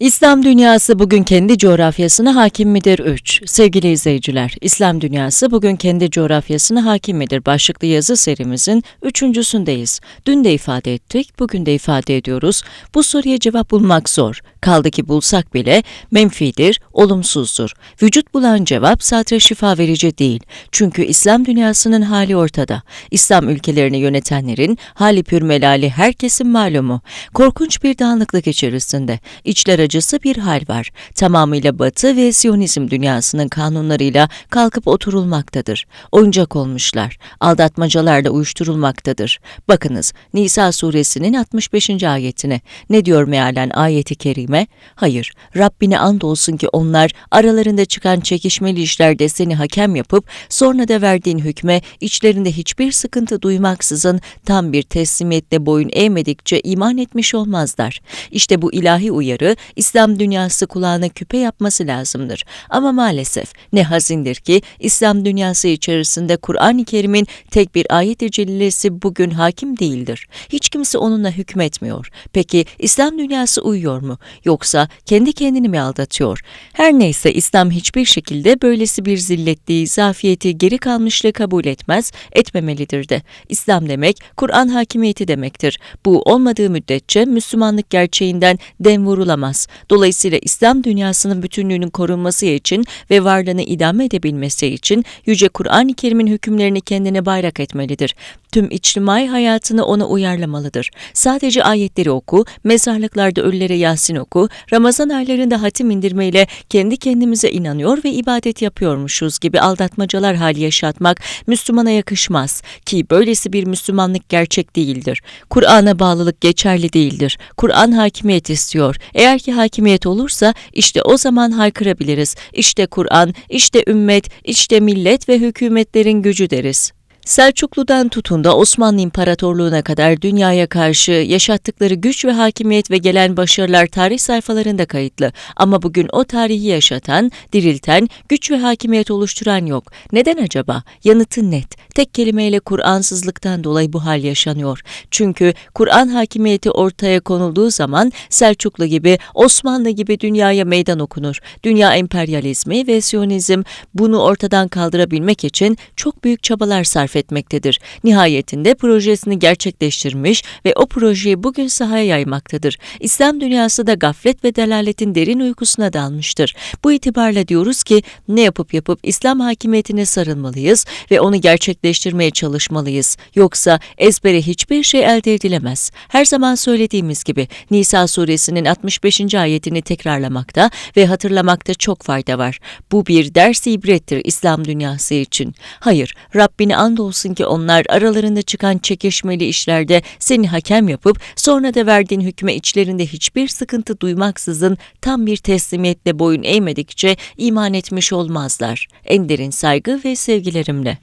İslam dünyası bugün kendi coğrafyasına hakim midir? 3. Sevgili izleyiciler, İslam dünyası bugün kendi coğrafyasına hakim midir? Başlıklı yazı serimizin üçüncüsündeyiz. Dün de ifade ettik, bugün de ifade ediyoruz. Bu soruya cevap bulmak zor. Kaldı ki bulsak bile menfidir, olumsuzdur. Vücut bulan cevap sadece şifa verici değil. Çünkü İslam dünyasının hali ortada. İslam ülkelerini yönetenlerin hali pürmelali herkesin malumu. Korkunç bir dağınıklık içerisinde. İçler acısı bir hal var. Tamamıyla Batı ve Siyonizm dünyasının kanunlarıyla kalkıp oturulmaktadır. Oyuncak olmuşlar. Aldatmacalarla uyuşturulmaktadır. Bakınız Nisa suresinin 65. ayetine. Ne diyor mealen ayeti kerime? Hayır, Rabbine andolsun ki onlar aralarında çıkan çekişmeli işlerde seni hakem yapıp sonra da verdiğin hükme içlerinde hiçbir sıkıntı duymaksızın tam bir teslimiyetle boyun eğmedikçe iman etmiş olmazlar. İşte bu ilahi uyarı İslam dünyası kulağına küpe yapması lazımdır. Ama maalesef ne hazindir ki İslam dünyası içerisinde Kur'an-ı Kerim'in tek bir ayet-i celilesi bugün hakim değildir. Hiç kimse onunla hükmetmiyor. Peki İslam dünyası uyuyor mu? Yoksa kendi kendini mi aldatıyor? Her neyse İslam hiçbir şekilde böylesi bir zilletliği, zafiyeti, geri kalmışlığı kabul etmez, etmemelidir de. İslam demek Kur'an hakimiyeti demektir. Bu olmadığı müddetçe Müslümanlık gerçeğinden dem vurulamaz. Dolayısıyla İslam dünyasının bütünlüğünün korunması için ve varlığını idame edebilmesi için Yüce Kur'an-ı Kerim'in hükümlerini kendine bayrak etmelidir. Tüm içtimai hayatını ona uyarlamalıdır. Sadece ayetleri oku, mezarlıklarda ölülere Yasin oku, Ramazan aylarında hatim indirmeyle kendi kendimize inanıyor ve ibadet yapıyormuşuz gibi aldatmacalar hali yaşatmak Müslümana yakışmaz ki böylesi bir Müslümanlık gerçek değildir. Kur'an'a bağlılık geçerli değildir. Kur'an hakimiyet istiyor. Eğer ki hakimiyet olursa işte o zaman haykırabiliriz. İşte Kur'an, işte ümmet, işte millet ve hükümetlerin gücü deriz. Selçuklu'dan tutun da Osmanlı İmparatorluğu'na kadar dünyaya karşı yaşattıkları güç ve hakimiyet ve gelen başarılar tarih sayfalarında kayıtlı. Ama bugün o tarihi yaşatan, dirilten, güç ve hakimiyet oluşturan yok. Neden acaba? Yanıtı net. Tek kelimeyle Kur'ansızlıktan dolayı bu hal yaşanıyor. Çünkü Kur'an hakimiyeti ortaya konulduğu zaman Selçuklu gibi, Osmanlı gibi dünyaya meydan okunur. Dünya emperyalizmi ve Siyonizm bunu ortadan kaldırabilmek için çok büyük çabalar sarf etmektedir. Nihayetinde projesini gerçekleştirmiş ve o projeyi bugün sahaya yaymaktadır. İslam dünyası da gaflet ve delaletin derin uykusuna dalmıştır. Bu itibarla diyoruz ki ne yapıp yapıp İslam hakimiyetine sarılmalıyız ve onu gerçekleştirmeye çalışmalıyız. Yoksa ezbere hiçbir şey elde edilemez. Her zaman söylediğimiz gibi Nisa suresinin 65. ayetini tekrarlamakta ve hatırlamakta çok fayda var. Bu bir ders ibrettir İslam dünyası için. Hayır, Rabbini andolsun ki onlar aralarında çıkan çekişmeli işlerde seni hakem yapıp sonra da verdiğin hükme içlerinde hiçbir sıkıntı duymaksızın tam bir teslimiyetle boyun eğmedikçe iman etmiş olmazlar. En derin saygı ve sevgilerimle.